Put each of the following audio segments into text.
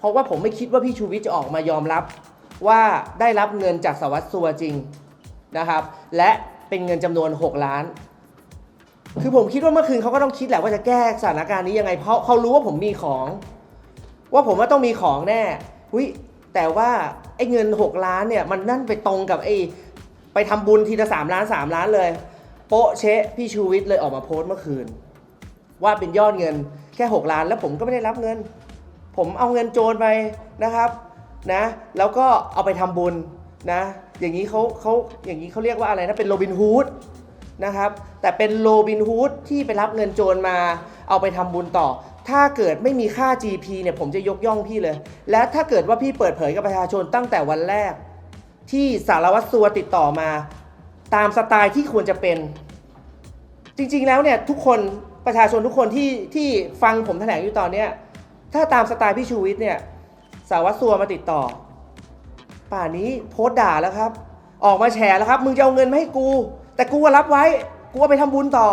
เพราะว่าผมไม่คิดว่าพี่ชูวิทย์จะออกมายอมรับ ว่าได้รับเงินจากสวัสดิ์สัวจริงนะครับ และเป็นเงินจำนวน 6 ล้าน คือผมคิดว่าเมื่อคืนเขาก็ต้องคิดแหละว่าจะแก้สถานการณ์นี้ยังไง เพราะเขารู้ว่าผมมีของ ว่าผมว่าต้องมีของแน่วิแต่ว่าไอ้เงิน 6 ล้านเนี่ยมันนั่นไปตรงกับไอ้ไปทำบุญทีละ3ล้าน3ล้านเลย โป๊ะเชะพี่ชูวิทย์เลยออกมาโพสต์เมื่อคืน ว่าเป็นยอดเงินแค่ 6 ล้านแล้วผมก็ไม่ได้รับเงิน ผมเอาเงินโจรไปนะครับนะแล้วก็เอาไปทำบุญนะอย่างนี้เขาเขาอย่างนี้เขาเรียกว่าอะไรนะเป็นโรบินฮูดนะครับแต่เป็นโรบินฮูดที่ไปรับเงินโจรมาเอาไปทำบุญต่อ ถ้าเกิดไม่มีค่า GP เนี่ยผมจะยกย่องพี่เลย และถ้าเกิดว่าพี่เปิดเผยกับประชาชนตั้งแต่วันแรก ที่สารวัตรสัวติดต่อมา ตามสไตล์ที่ควรจะเป็น จริงๆแล้วเนี่ยทุกคนประชาชนทุกคนที่ที่ฟังผมแถลงอยู่ตอนเนี้ย ถ้าตามสไตล์พี่ชูวิทย์เนี่ยสารวัตรสัวมาติดต่อ ป่านนี้โพสต์ด่าแล้วครับ ออกมาแฉแล้วครับ มึงจะเอาเงินมาให้กู แต่กูก็รับไว้ กูเอาไปทำบุญต่อ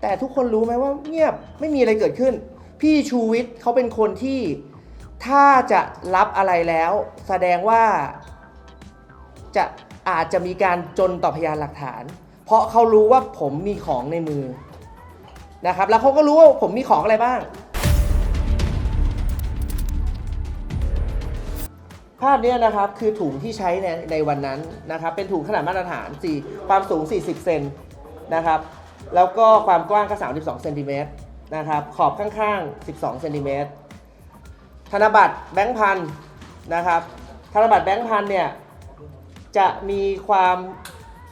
แต่ทุกคนรู้ไหมว่าเงียบไม่มีอะไรเกิดขึ้น พี่ชูวิทย์เขาเป็นคนที่ถ้าจะรับอะไรแล้ว แสดงว่าจะอาจจะมีการจนต่อพยานหลักฐาน เพราะเขารู้ว่าผมมีของในมือนะครับ แล้วเขาก็รู้ว่าผมมีของอะไรบ้าง ภาพเนี้ยนะครับคือถุงที่ใช้ในในวันนั้นนะครับเป็นถุงขนาดมาตรฐาน 4 ความสูง 40 เซนนะครับแล้วก็ความกว้างก็ 32 เซนติเมตรนะครับขอบข้างๆ 12 เซนติเมตรธนบัตรแบงค์พันนะครับธนบัตรแบงค์พันเนี่ยจะมีความ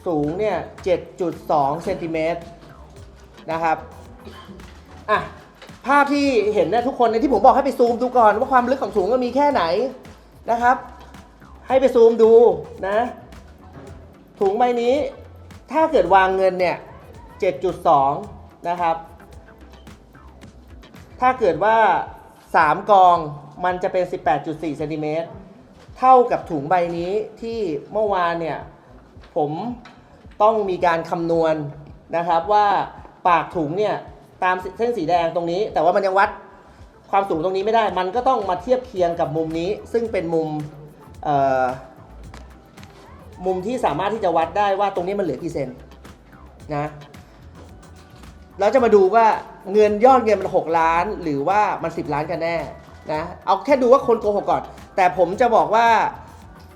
สูงเนี่ย 7.2 เซนติเมตรนะครับอะภาพที่เห็นเนี่ยทุกคนในที่ผมบอกให้ไปซูมดูก่อนว่าความลึกของถุงมันมีแค่ไหน นะครับ ให้ไปซูมดูนะ ถุงใบนี้ถ้าเกิดวางเงินเนี่ย 7.2 นะครับ ถ้าเกิดว่า 3 กองมันจะเป็น 18.4เซนติเมตรเท่ากับถุงใบนี้ที่เมื่อวานเนี่ย ผมต้องมีการคำนวณนะครับว่าปากถุงเนี่ย ตามเส้นสีแดงตรงนี้ แต่ว่ามันยังวัด ความสูงตรงนี้ไม่ได้ มันก็ต้องมาเทียบเคียงกับมุมนี้ ซึ่งเป็นมุมมุมที่สามารถที่จะวัดได้ว่าตรงนี้มันเหลือกี่เซนนะเราจะมาดูว่าเงินยอดเงินมัน 6 ล้าน หรือว่ามัน 10 ล้านกันแน่นะเอาแค่ดูว่าคนโกหกก่อน แต่ผมจะบอกว่า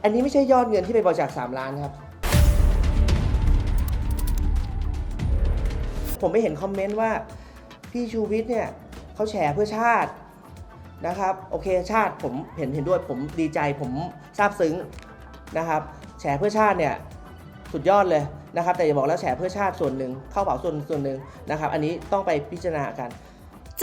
อันนี้ไม่ใช่ยอดเงินที่ไปบริจาค3ล้านครับ ผมไม่เห็นคอมเมนต์ว่าพี่ชูวิทย์เนี่ยเขาแฉเพื่อชาติ นะครับ โอเคชาติผมเห็นเห็นด้วยผมดีใจผมซาบซึ้งนะครับ แฉเพื่อชาติเนี่ยสุดยอดเลยนะครับ แต่อย่าบอกแล้วแฉเพื่อชาติส่วนหนึ่งเข้าเผาส่วนส่วนหนึ่งนะครับ อันนี้ต้องไปพิจารณากัน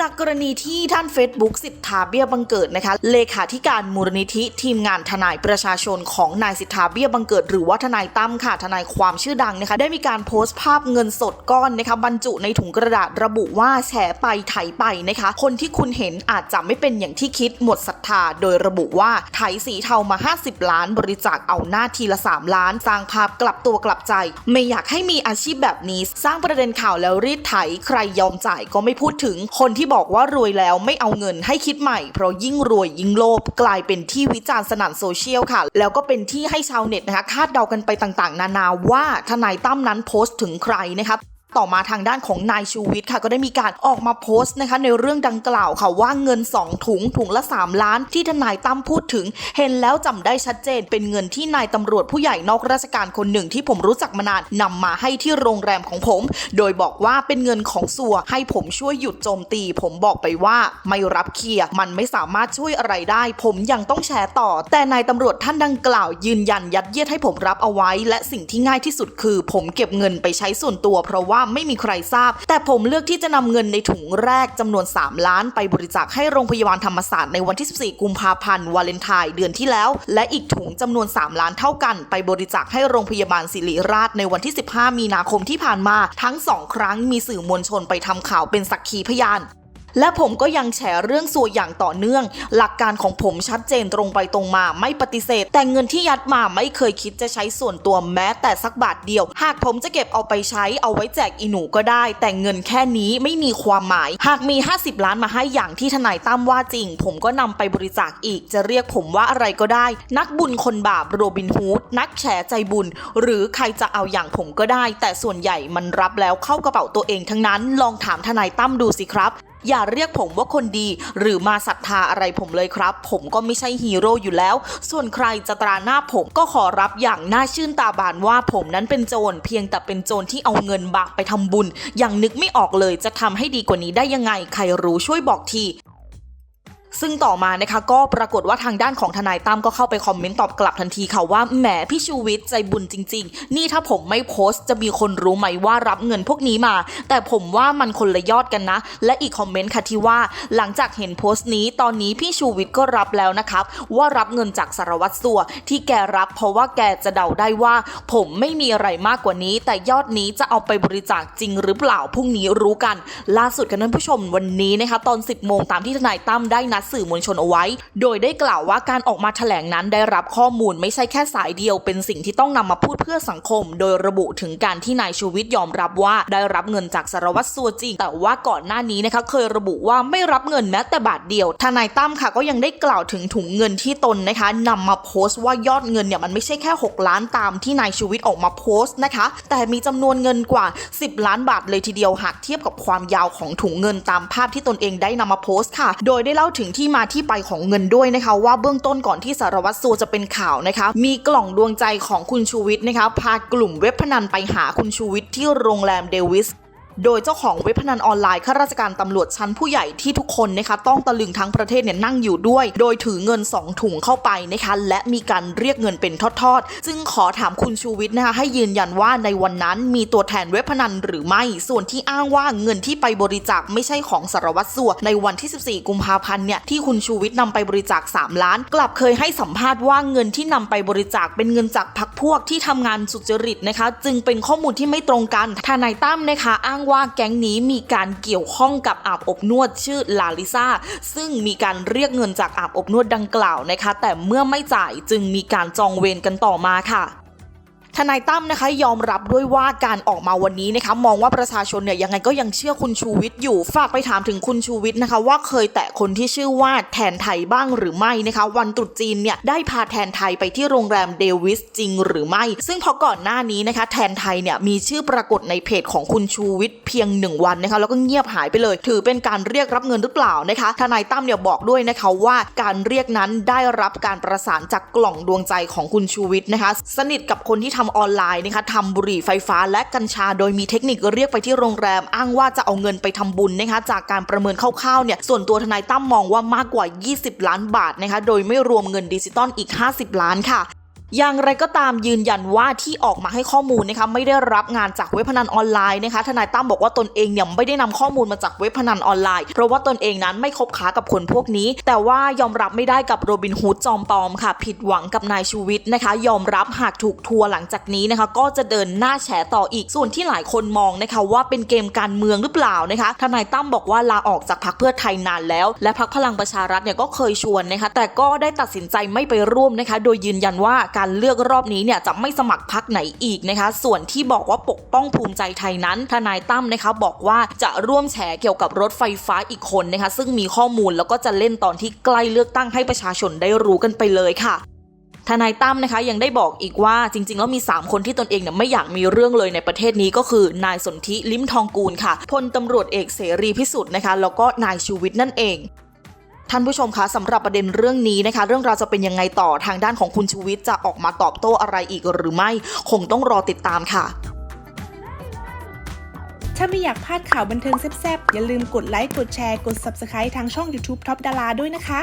จากกรณีที่ท่าน Facebook สิทธาเบี้ยบังเกิดนะคะ เลขาธิการมูลนิธิทีมงานทนายประชาชนของนายสิทธาเบี้ยบังเกิด หรือว่าทนายตั้มค่ะทนายความชื่อดังนะคะ ได้มีการโพสต์ภาพเงินสดก้อนนะคะบรรจุในถุงกระดาษระบุว่าแฉไปไถไปนะคะ คนที่คุณเห็นอาจจะไม่เป็นอย่างที่คิดหมดศรัทธา โดยระบุว่าไถสีเทามา 50 ล้าน บริจาคเอาหน้าทีละ 3 ล้าน สร้างภาพกลับตัวกลับใจ ไม่อยากให้มีอาชีพแบบนี้ สร้างประเด็นข่าวแล้วรีดไถใครยอมจ่ายก็ไม่พูดถึงคนที่บอกว่ารวยแล้วไม่เอาเงินให้คิดใหม่ เพราะยิ่งรวยยิ่งโลภกลายเป็นที่วิจารณ์สนั่นโซเชียลค่ะ แล้วก็เป็นที่ให้ชาวเน็ตนะคะคาดเดากันไปต่างๆ นานาว่าทนายตั้มนั้นโพสต์ถึงใครนะคะ ต่อมาทางด้านของนายชูวิทย์ค่ะก็ได้มีการออกมาโพสต์นะคะในเรื่องดังกล่าวค่ะว่าเงิน 2 ถุงถุงละ 3 ล้าน ที่ทนายตั้มพูดถึง เห็นแล้วจำได้ชัดเจน เป็นเงินที่นายตำรวจผู้ใหญ่นอกราชการคนหนึ่งที่ผมรู้จักมานานนำมาให้ที่โรงแรมของผม โดยบอกว่าเป็นเงินของสัวให้ผมช่วยหยุดโจมตี ผมบอกไปว่าไม่รับเคลียร์มันไม่สามารถช่วยอะไรได้ ผมยังต้องแชร์ต่อ แต่นายตำรวจท่านดังกล่าว ยืนยันยัดเยียดให้ผมรับเอาไว้ และสิ่งที่ง่ายที่สุดคือ ผมเก็บเงินไปใช้ส่วนตัวเพราะว่าไม่มีใครทราบ แต่ผมเลือกที่จะนำเงินในถุงแรกจำนวน 3 ล้านไปบริจาคให้โรงพยาบาลธรรมศาสตร์ในวันที่ 14 กุมภาพันธ์วาเลนไทน์เดือนที่แล้ว และอีกถุงจำนวน 3 ล้านเท่ากัน ไปบริจาคให้โรงพยาบาลศิริราชในวันที่ 15 มีนาคมที่ผ่านมา ทั้งสองครั้งมีสื่อมวลชนไปทำข่าวเป็นสักขีพยาน และผมก็ยังแฉเรื่องสัวอย่างต่อเนื่อง หลักการของผมชัดเจนตรงไปตรงมาไม่ปฏิเสธ แต่เงินที่ยัดมาไม่เคยคิดจะใช้ส่วนตัวแม้แต่สักบาทเดียว หากผมจะเก็บเอาไปใช้เอาไว้แจกอีหนูก็ได้ แต่เงินแค่นี้ไม่มีความหมาย หากมี 50 ล้านมาให้อย่างที่ทนายตั้มว่าจริง ผมก็นำไปบริจาคอีก จะเรียกผมว่าอะไรก็ได้ นักบุญคนบาปโรบินฮูดนักแฉใจบุญ หรือใครจะเอาอย่างผมก็ได้ แต่ส่วนใหญ่มันรับแล้วเข้ากระเป๋าตัวเองทั้งนั้น ลองถามทนายตั้มดูสิครับ อย่าเรียกผมว่าคนดี หรือมาศรัทธาอะไรผมเลยครับ ผมก็ไม่ใช่ฮีโร่อยู่แล้ว ส่วนใครจะตราหน้าผมก็ขอรับอย่างน่าชื่นตาบานว่าผมนั้นเป็นโจรเพียงแต่เป็นโจรที่เอาเงินบากไปทำบุญ ยังนึกไม่ออกเลยจะทำให้ดีกว่านี้ได้ยังไง ใครรู้ช่วยบอกที ซึ่งต่อมานะคะก็ปรากฏว่าทางด้านของทนายตั้มก็เข้าไปคอมเมนต์ตอบกลับทันทีค่ะว่าแหมพี่ชูวิทย์ใจบุญจริง ๆ นี่ถ้าผมไม่โพสต์จะมีคนรู้ไหมว่ารับเงินพวกนี้มา แต่ผมว่ามันคนละยอดกันนะ และอีกคอมเมนต์ค่ะที่ว่าหลังจากเห็นโพสต์นี้ตอนนี้พี่ชูวิทย์ก็รับแล้วนะครับว่ารับเงินจากสารวัตรสัวที่แกรับเพราะว่าแกจะเดาได้ว่า ผมไม่มีอะไรมากกว่านี้ แต่ยอดนี้จะเอาไปบริจาคจริงหรือเปล่าพรุ่งนี้รู้กัน ล่าสุดกันท่านผู้ชมวันนี้นะคะตอน 10โมงตามที่ทนายตั้มได้นัดสื่อมวลชนเอาไว้ โดยได้กล่าวว่าการออกมาแถลงนั้นได้รับข้อมูลไม่ใช่แค่สายเดียว เป็นสิ่งที่ต้องนำมาพูดเพื่อสังคม โดยระบุถึงการที่นายชูวิทย์ยอมรับว่าได้รับเงินจากสารวัตรสัวจริง แต่ว่าก่อนหน้านี้นะคะเคยระบุว่าไม่รับเงินแม้แต่บาทเดียวทนายตั้มค่ะก็ยังได้กล่าวถึงถุงเงินที่ตนนะคะนำมาโพสต์ว่ายอดเงินเนี่ยมันไม่ใช่แค่ 6 ล้านตามที่นายชูวิทย์ออกมาโพสต์นะคะ แต่มีจำนวนเงินกว่า 10 ล้านบาทเลยทีเดียวหากเทียบกับความยาวของถุงเงินตามภาพที่ตนเองได้นำมาโพสต์ค่ะ โดยได้เล่าถึงที่มาที่ไปของเงินด้วยนะคะ ว่าเบื้องต้นก่อนที่สารวัตรสัวจะเป็นข่าวนะคะ มีกล่องดวงใจของคุณชูวิทย์นะคะ พากลุ่มเว็บพนันไปหาคุณชูวิทย์ที่โรงแรมเดวิส โดยเจ้าของเว็บพนันออนไลน์ข้าราชการตำรวจชั้นผู้ใหญ่ที่ทุกคนนะคะต้องตะลึงทั้งประเทศเนี่ยนั่งอยู่ด้วย โดยถือเงิน 2 ถุงเข้าไปนะคะและมีการเรียกเงินเป็นทอดๆ ซึ่งขอถามคุณชูวิทย์นะคะให้ยืนยันว่าในวันนั้นมีตัวแทนเว็บพนันหรือไม่ ส่วนที่อ้างว่าเงินที่ไปบริจาคไม่ใช่ของสารวัตรสัวในวันที่ 14 กุมภาพันธ์เนี่ยที่คุณชูวิทย์นำไปบริจาค 3 ล้าน กลับเคยให้สัมภาษณ์ว่าเงินที่นำไปบริจาคเป็นเงินจากพรรคพวกที่ทำงานสุจริตนะคะ จึงเป็นข้อมูลที่ไม่ตรงกันทนายตั้มนะคะอ้างว่าแก๊งนี้มีการเกี่ยวข้องกับอาบอบนวดชื่อลาลิซาซึ่งมีการเรียกเงินจากอาบอบนวดดังกล่าวนะคะ แต่เมื่อไม่จ่ายจึงมีการจองเวรกันต่อมาค่ะ ทนายตั้มนะคะยอมรับด้วยว่าการออกมาวันนี้นะคะมองว่าประชาชนเนี่ยยังไงก็ยังเชื่อคุณชูวิทย์อยู่ ฝากไปถามถึงคุณชูวิทย์นะคะ ว่าเคยแตะคนที่ชื่อว่าแทนไทยบ้างหรือไม่นะคะ วันตรุษจีนเนี่ยได้พาแทนไทยไปที่โรงแรมเดวิสจริงหรือไม่ ซึ่งพอก่อนหน้านี้นะคะแทนไทยเนี่ยมีชื่อปรากฏในเพจของคุณชูวิทย์เพียงหนึ่งวันนะคะแล้วก็เงียบหายไปเลย ถือเป็นการเรียกรับเงินหรือเปล่านะคะทนายตั้มเนี่ยบอกด้วยนะคะว่าการเรียกนั้นได้รับการประสานจากกล่องดวงใจของคุณชูวิทย์นะคะ สนิทกับคนที่ทำออนไลน์นะคะทำบุหรี่ไฟฟ้าและกัญชา โดยมีเทคนิคเรียกไปที่โรงแรม อ้างว่าจะเอาเงินไปทำบุญนะคะจากการประเมินคร่าวๆเนี่ยส่วนตัวทนายตั้มมองว่ามากกว่า 20 ล้านบาทนะคะโดยไม่รวมเงินดิจิตอลอีก 50 ล้านค่ะ อย่างไรก็ตามยืนยันว่าที่ออกมาให้ข้อมูลนะคะไม่ได้รับงานจากเว็บพนันออนไลน์นะคะทนายตั้มบอกว่าตนเองเนี่ยไม่ได้นำข้อมูลมาจากเว็บพนันออนไลน์ เพราะว่าตนเองนั้นไม่คบค้ากับคนพวกนี้ แต่ว่ายอมรับไม่ได้กับโรบินฮูดจอมปลอมค่ะ ผิดหวังกับนายชูวิทย์นะคะ ยอมรับหากถูกทัวร์หลังจากนี้นะคะ ก็จะเดินหน้าแฉต่ออีกส่วนที่หลายคนมองนะคะว่าเป็นเกมการเมืองหรือเปล่านะคะทนายตั้มบอกว่าลาออกจากพรรคเพื่อไทยนานแล้ว และพรรคพลังประชารัฐเนี่ยก็เคยชวนนะคะแต่ก็ได้ตัดสินใจไม่ไปร่วมนะคะ โดยยืนยันว่าการเลือกรอบนี้เนี่ยจะไม่สมัครพรรคไหนอีกนะคะ ส่วนที่บอกว่าปกป้องภูมิใจไทยนั้นทนายตั้มนะคะบอกว่าจะร่วมแฉเกี่ยวกับรถไฟฟ้าอีกคนนะคะ ซึ่งมีข้อมูลแล้วก็จะเล่นตอนที่ใกล้เลือกตั้งให้ประชาชนได้รู้กันไปเลยค่ะทนายตั้มนะคะยังได้บอกอีกว่าจริง ๆ แล้วมี 3 คนที่ตนเองเนี่ยไม่อยากมีเรื่องเลยในประเทศนี้ก็คือนายสนธิลิ้มทองกูลค่ะพลตำรวจเอกเสรีพิสุทธิ์นะคะแล้วก็นายชูวิทย์นั่นเอง ท่านผู้ชมคะสำหรับประเด็นเรื่องนี้นะคะ เรื่องราวจะเป็นยังไงต่อทางด้านของคุณชูวิทย์จะออกมาตอบโต้อะไรอีกหรือไม่ คงต้องรอติดตามค่ะ ถ้าไม่อยากพลาดข่าวบันเทิงแซ่บๆ อย่าลืมกดไลค์ กดแชร์ กด Subscribe ทางช่อง YouTube Top ดาราด้วยนะคะ